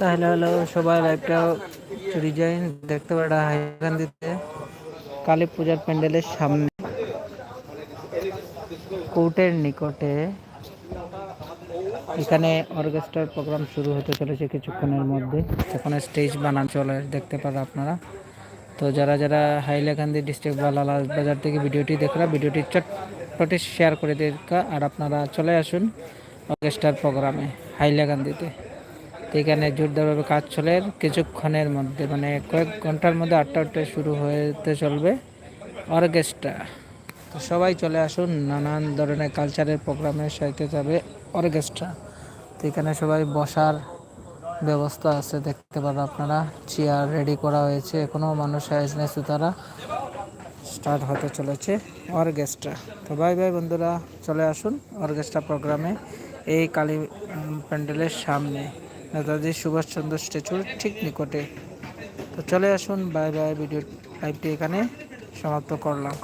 তাহলে হলো সবাই লাইভটা ডিজাইন দেখতে পারা হাইকান্দিতে কালী পূজার প্যান্ডেলের সামনে। কোর্টের নিকটে এখানে অর্কেস্ট্রার প্রোগ্রাম শুরু হতে চলেছে কিছুক্ষণের মধ্যে। এখন স্টেজ বানান চলে, দেখতে পারো আপনারা। তো যারা যারা হাইলাকান্দি ডিস্ট্রিক্ট বা লালা বাজার থেকে ভিডিওটি দেখরা ভিডিওটি চটপটে শেয়ার করে দেখা আর আপনারা চলে আসুন অর্কেস্ট্রার প্রোগ্রামে হাইলাকান্দিতে। তো এখানে জোরদারভাবে কাজ চলে কিছুক্ষণের মধ্যে মানে কয়েক ঘণ্টার মধ্যে আটটা আটটায় শুরু হতে চলবে অর্কেস্ট্রা। তো সবাই চলে আসুন, নানান ধরনের কালচারের প্রোগ্রামের সাথে যাবে অর্কেস্ট্রা তো এখানে সবাই বসার ব্যবস্থা আছে, দেখতে পারো আপনারা। চেয়ার রেডি করা হয়েছে এখনও মানুষ আসলে তারা স্টার্ট হতে চলেছে অর্কেস্ট্রা তো বাই বাই বন্ধুরা, চলে আসুন অর্কেস্ট্রা প্রোগ্রামে এই কালী প্যান্ডেলের সামনে। নেতাজি সুভাষচন্দ্র স্ট্যাচুর ঠিক নিকটে। তো চলে আসুন বাই বাই ভিডিও লাইভটি এখানে সমাপ্ত করলাম।